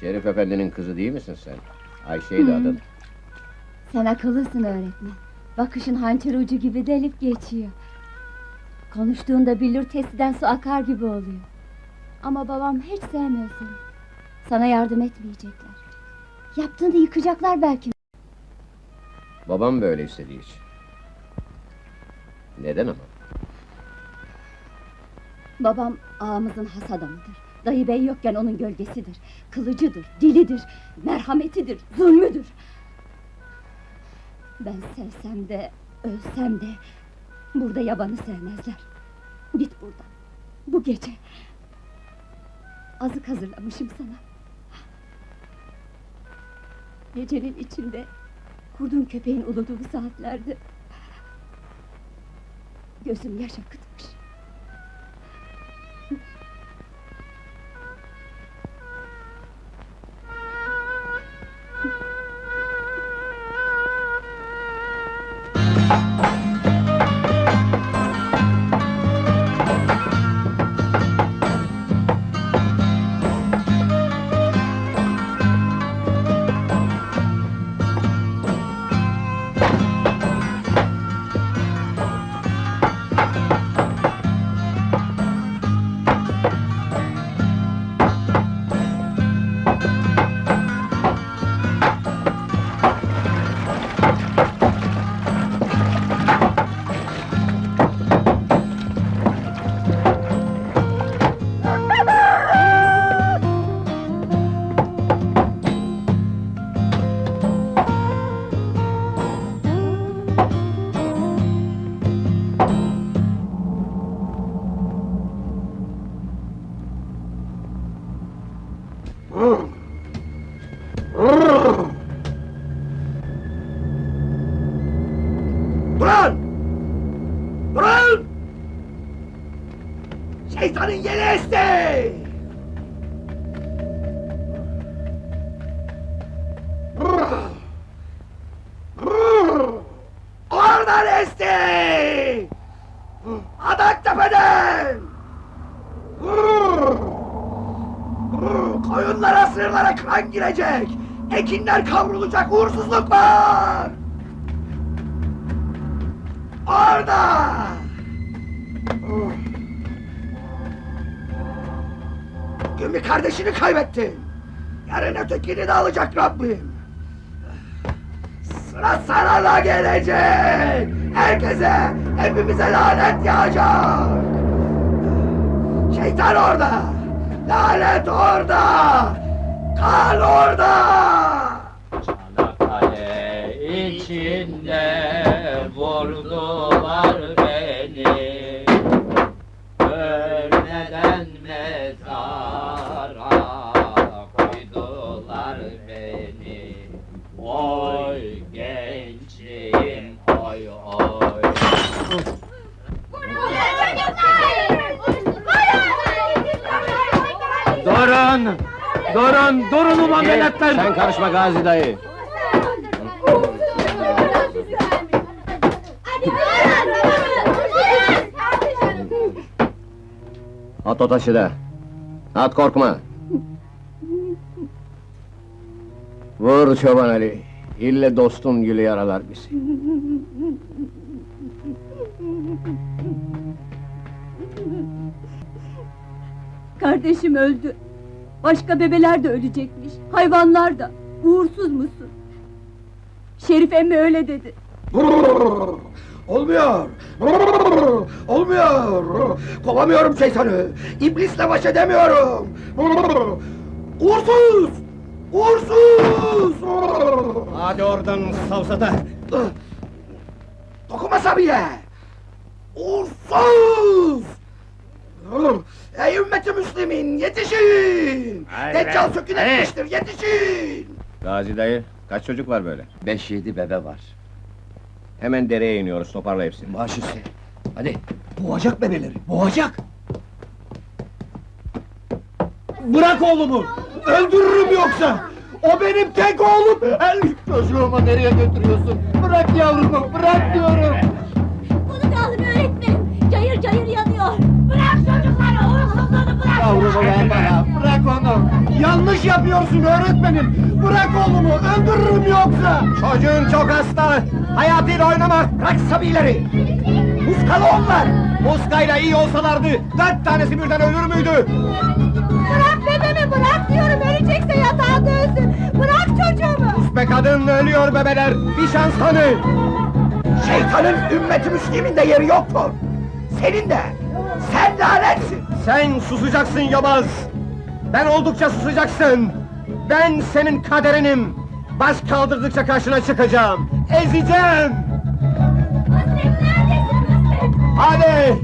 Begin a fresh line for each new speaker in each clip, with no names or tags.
Şerif efendinin kızı değil misin sen? Ayşe'ydi
Hı.
adın.
Sen akıllısın öğretmen. Bakışın hançer ucu gibi delip geçiyor. Konuştuğunda billur testiden su akar gibi oluyor. Ama babam hiç sevmiyor seni. Sana yardım etmeyecekler. Yaptığını yıkacaklar belki.
Babam böyle istediği için. Neden ama?
Babam ağamızın has adamıdır. Dayı bey yokken onun gölgesidir. Kılıcıdır, dilidir, merhametidir, zulmüdür. Ben sevsem de, ölsem de... ...burada yabanı sevmezler. Git buradan, bu gece. Azık hazırlamışım sana. Gecenin içinde... ...kurdun köpeğin uluduğu saatlerde... ...gözüm yaş akıtmış.
Durun! Şeytanın yeni esti! Oradan esti! Adaktepe'den! Koyunlara, sığırlara kan girecek! Ekinler kavrulacak, uğursuzluk var! Orada! Bugün bir kardeşini kaybettin. Yarın ötekini de alacak Rabbim. Sıra sana da gelecek. Herkese, hepimize lanet yağacak. Şeytan orada. Lanet orada. Kan orada.
Çanakkale içinde vurdular beni Ölmeden
Durun! Durun! Durun ulan veletler!
Sen karışma Gazi dayı. At o taşı da. At korkma. Vur çoban Ali. İlle dostun gülü yaralar bizi.
Kardeşim öldü. Başka bebeler de ölecekmiş. Hayvanlar da. Uğursuz musun? Şerif emmi öyle dedi.
Olmuyor. Olmuyor. Kovamıyorum şeytanı. İblisle baş edemiyorum. Uğursuz! Uğursuz!
Hadi oradan savsata!
Dokunma Sabiye! Uğursuz! Ey ümmeti müslimin yetişin!
Hayır,
Deccal sökün
Hayır.
etmiştir yetişin!
Gazi dayı, kaç çocuk var böyle?
Beş yedi bebe var.
Hemen dereye iniyoruz, toparla hepsini.
Baş üstü. Hadi.
Boğacak bebeleri, boğacak!
Bırak oğlumu! Öldürürüm yoksa! O benim tek oğlum! El çocuğumu nereye götürüyorsun? Bırak yavrumu, bırak diyorum!
Bunu kaldır öğretmenim.
Yavrumu bana, bırak onu! Yanlış yapıyorsun öğretmenim! Bırak oğlumu, öldürürüm yoksa!
Çocuğun çok hasta. Hayatıyla oynama. Bırak sabileri. Muskalı onlar. Muskayla iyi olsalardı dört tanesi birden ölür müydü?
Bırak bebeğimi bırak diyorum ölecekse yatağında ölsün. Bırak çocuğumu.
Be kadın ölüyor bebeler. Bir şans tanı. Şeytanın ümmeti müsliminde yeri yoktur. Senin de. Sen lanetsin. Sen susacaksın yobaz. Ben oldukça susacaksın. Ben senin kaderinim. Baş kaldırdıkça karşına çıkacağım. Ezeceğim. Hadi!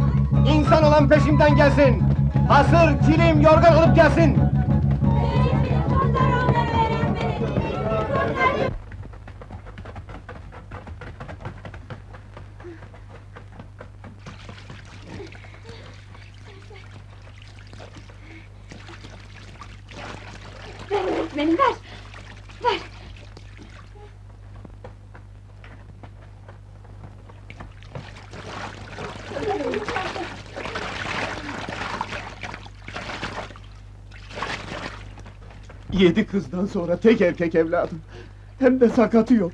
İnsan olan peşimden gelsin! Hasır, kilim, yorgan alıp gelsin!
Öğretmenim ver. Ver.
Yedi kızdan sonra tek erkek evladım. Hem de sakatı yok.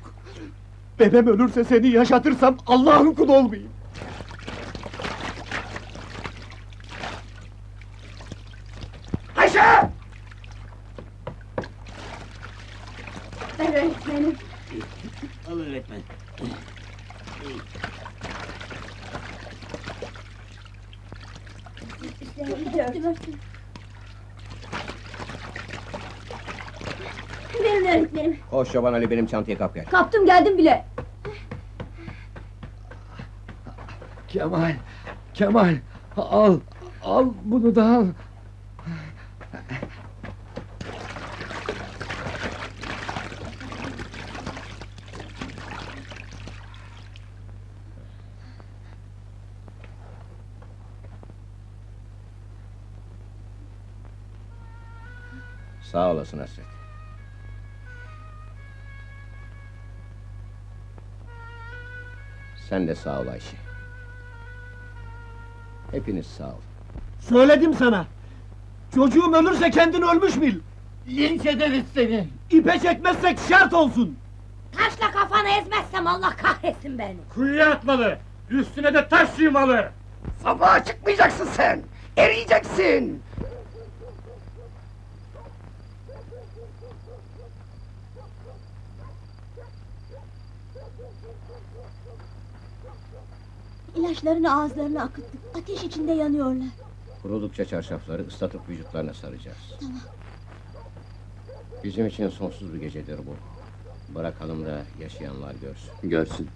Bebem ölürse seni yaşatırsam Allah'ın kulu olmayayım.
Verin öğretmenim.
Koş Çoban Ali benim çantayı kap gel.
Kaptım geldim bile.
Kemal, Kemal, al, al bunu da al.
Sağ olasın Hasret. Sen de sağ ol Ayşe. Hepiniz sağ ol.
Söyledim sana. Çocuğum ölürse kendini ölmüş bil.
Linç ederiz seni.
İpe çekmezsek şart olsun.
Taşla kafanı ezmezsem Allah kahretsin beni.
Kuyuya atmalı. Üstüne de taş yığmalı.
Sabaha çıkmayacaksın sen! Eriyeceksin!
İlaçlarını ağızlarına akıttık. Ateş içinde yanıyorlar.
Kurudukça çarşafları ıslatıp vücutlarına saracağız. Bizim için sonsuz bir gecedir bu. Bırakalım da yaşayanlar görsün.
Görsün.